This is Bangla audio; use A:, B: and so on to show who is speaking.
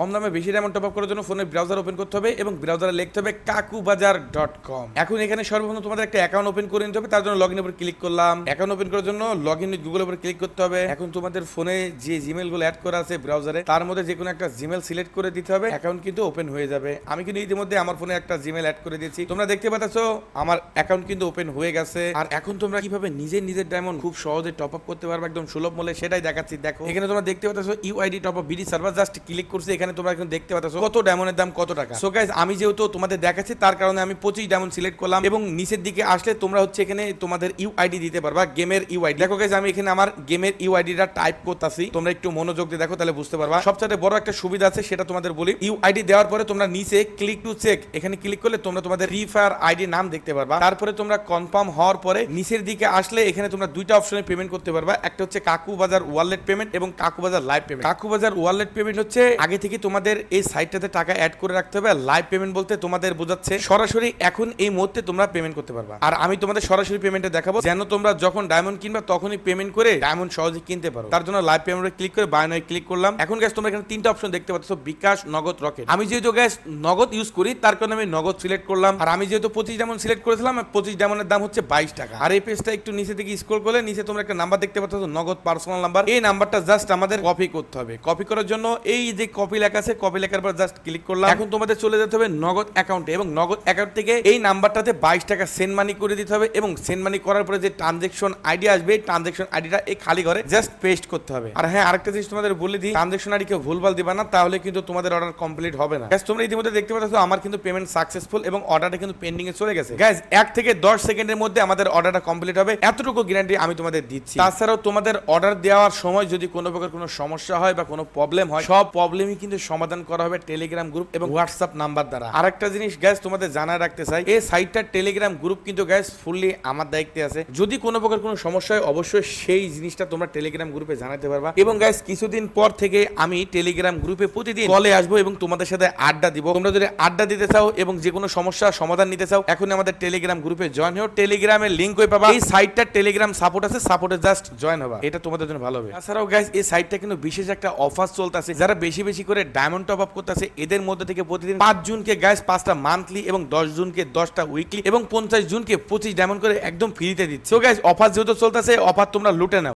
A: কম দামে বেশি ডায়মন্ড টপ আপ করার জন্য ফোনের ব্রাউজার ওপেন করতে হবে এবং ব্রাউজারে লিখতে হবে কাকুবাজার ডট কম এখন এখানে সর্বপ্রথম তোমাদের একটা অ্যাকাউন্ট ওপেন করে নিতে হবে, তার জন্য লগ ইন উপর ক্লিক করলাম। অ্যাকাউন্ট ওপেন করার জন্য লগ ইন গুগল উপর ক্লিক করতে হবে। এখন তোমাদের ফোনে যে জিমেলগুলো অ্যাড করা আছে ব্রাউজারে তার মধ্যে যে কোনো একটা জিমেল সিলেক্ট করে দিতে হবে। অ্যাকাউন্ট কিন্তু ওপেন হয়ে যাবে। আমি কিন্তু ইতিমধ্যে আমার ফোনে একটা জিমেল অ্যাড করে দিয়েছি। তোমরা দেখতে পাচ্ছ, আমার অ্যাকাউন্ট কিন্তু ওপেন হয়ে গেছে। আর এখন তোমরা কীভাবে নিজের নিজের ডায়মন্ড খুব সহজে টপ আপ করতে পারবে একদম সুলভ মূল্যে, সেটাই দেখাচ্ছি। দেখো, এখানে তোমরা দেখতে পাচ্ছ UID top up BD server just click করছি এখানে তোমরা এখন দেখতে পাচ্ছ কত ডায়মন্ডের দাম, কত টাকা। সো গাইজ আমি যেহেতু তোমাদের দেখাচ্ছি, তার কারণে আমি পঁচিশ ডায়মন্ড সিলেক্ট করলাম এবং নিচের দিকে আসলে তোমরা হচ্ছে এখানে তোমাদের ইউআইডি দিতে পারবা, গেমের ইউআইডি দেখো গাইজ আমি এখানে আমার গেমের ইউআইডিটা টাইপ করতেছি। তোমরা একটু মনোযোগ দিয়ে দেখো, তাহলে বুঝতে পারবা। সবচেয়ে বড় একটা সুবিধা আছে, সেটা তোমাদের বলি। ইউ ইউআইডি দেওয়ার পরে তোমরা নিচে ক্লিক টু চেক এখানে ক্লিক করলে তোমরা তোমাদের ফ্রি ফায়ার আইডি নাম দেখতে পারবা। তারপরে তোমরা কনফার্ম হওয়ার পরে নিচের দিকে আসলে এখানে তোমরা দুইটা অপশনে পেমেন্ট করতে পারবা। একটা হচ্ছে কাকু বাজার ওয়ালেট পেমেন্ট এবং কাকু বাজার লাইভ পেমেন্ট কাকু বাজার ওয়ালেট পেমেন্ট হচ্ছে আগে থেকে তোমাদের এই সাইটটাতে টাকা অ্যাড করে রাখতে হবে? লাইভ পেমেন্ট বলতে তোমাদের বোঝাচ্ছে সরাসরি এখন এই মুহূর্তে তোমরা পেমেন্ট করতে পারবা। আর আমি তোমাদের সরাসরি পেমেন্টে দেখাবো, যেন তোমরা যখন ডায়মন্ড কিনবা তখনই পেমেন্ট করে ডায়মন্ড সহজে কিনতে পারো। তার জন্য লাইভ পেমেন্টে ক্লিক করে বাই নয় ক্লিক করলাম। এখন গ্যাস তোমরা এখানে তিনটা অপশন দেখতে পাচ্ছ, বিকাশ, নগদ, রকেট। আমি যেহেতু গ্যাস নগদ ইউজ করি, তার কারণে আমি নগদ সিলেক্ট করলাম। আর আমি যেহেতু পঁচিশ ডায়মন্ড সিলেক্ট করেছিলাম পঁচিশ ডায়মন্ডের দাম হচ্ছে বাইশ টাকা। আর এই পেজটা একটু নিচে থেকে স্ক্রল করলে নিচে তোমরা একটা নাম্বার দেখতে পাচ্ছ, নগদ পার্সোনাল নাম্বার এই নাম্বারটা জাস্ট আমাদের কপি করতে হবে। কপি করার জন্য এই যে কপি লেখা আছে কপি লেখার পর জাস্ট ক্লিক করলাম। এখন তোমাদের চলে যেতে হবে নগদ অ্যাকাউন্টে এবং নগদ অ্যাকাউন্ট থেকে এই নাম্বারটাতে বাইশ টাকা সেন্ড মানি করে দিতে হবে এবং সেন্ড মানি করার পরে যে ট্রানজেকশন আইডি আসবে এই ট্রানজেকশন আইডিটা এই খালি ঘরে জাস্ট পেস্ট করতে হবে। আর হ্যাঁ আরেকটা জিনিস তোমাদের বলে দিই ট্রানজেকশন আইডি কেউ ভুলভাল দিবা না তাহলে কিন্তু তোমাদের অর্ডার কমপ্লিট হবে না। Guys, তোমরা ইতিমধ্যে দেখতে পাচ্ছ আমার কিন্তু পেমেন্ট সাকসেসফুল এবং অর্ডারটা কিন্তু পেন্ডিং এ চলে গেছে। গাইজ এক থেকে দশ সেকেন্ডের মধ্যে আমাদের অর্ডারটা কমপ্লিট হবে এতটুকু গ্যারান্টি আমি তোমাদের দিচ্ছি। তাছাড়াও তোমাদের অর্ডার দেওয়ার সময় যদি কোনো প্রকার কোনো সমস্যা হয় বা কোনো প্রবলেম হয় সব প্রবলেমই কিন্তু সমাধান করা হবে টেলিগ্রাম গ্রুপ এবং হোয়াটসঅ্যাপ নাম্বার দ্বারা। আরেকটা জিনিস গ্যাস তোমাদের জানা রাখতে চাই এই সাইটটার টেলিগ্রাম গ্রুপ কিন্তু গ্যাস ফুললি আমার দায়িত্বে আছে। যদি কোনো প্রকার কোনো সমস্যা হয় অবশ্যই সেই জিনিসটা তোমরা টেলিগ্রাম গ্রুপে জানাতে পারবা। এবং গ্যাস কিছুদিন পর থেকে আমি টেলিগ্রাম গ্রুপে প্রতিদিন কলে আসব এবং তোমাদের সাথে আড্ডা দিব। তোমরা যদি আড্ডা দিতে চাও এবং যে কোনো সমস্যার সমাধান নিতে চাও এখন আমাদের টেলিগ্রাম গ্রুপে জয়েন হও। টেলিগ্রামের লিঙ্ক হয়ে পাবা। এই সাইটটার টেলিগ্রাম সাপোর্ট আছে সাপোর্টে জাস্ট জয়েন হবা। এটা তোমাদের জন্য ভালো হবে। তাছাড়াও গ্যাস এই সাইটটা কিন্তু বিশেষ একটা অফার চলতেছে। যারা বেশি বেশি করে ডায়মন্ড টপ আপ করতেছে। এদের মধ্যে থেকে প্রতিদিন পাঁচ জুনকে গ্যাস পাঁচটা মান্থলি এবং দশ জুনকে দশটা উইকলি এবং পঞ্চাশ জুনকে পঁচিশ ডায়মন্ড করে একদম ফ্রিতে দিচ্ছে। তো গ্যাস অফার যেহেতু চলতেছে অফার তোমরা লুটে নাও।